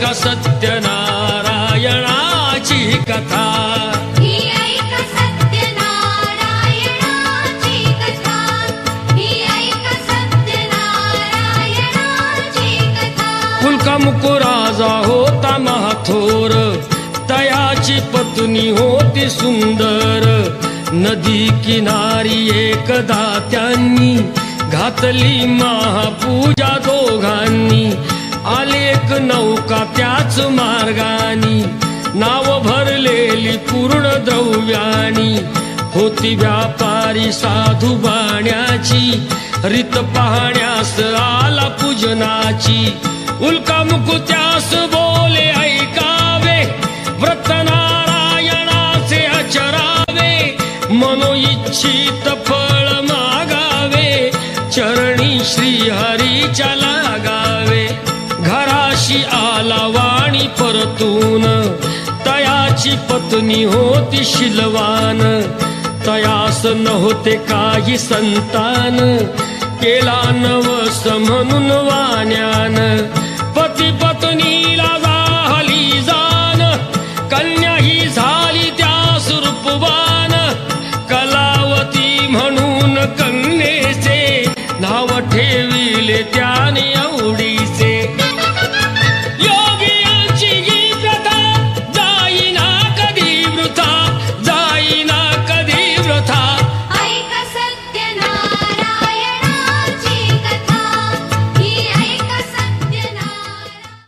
ऐक सत्यनारायणाची कथा. ही ऐक सत्यनारायणाची कथा. ही ऐक सत्यनारायणाची कथा. कुलका मुकुराजा होता महाथोर. तयाची पत्नी होती सुंदर. नदी किनारी एकदा त्यांनी घातली महापूजा दोघांनी. आले एक नौका त्याच मार्गानी. नाव भरलेली पूर्ण द्रव्यानी. होती व्यापारी साधू बाण्याची. रित पाहण्यास आला पूजनाची. उल्का मुकुत्यास बोले ऐकावे व्रत नारायणाचे अचरावे मनोइच्छित फळ मागावे. चरणी श्री हरीच्या लागा झाला वाणी परतून. तयाची पत्नी होती शिलवान. तयास नव्हते काही संतान. केला नवस म्हणून वाण्यान.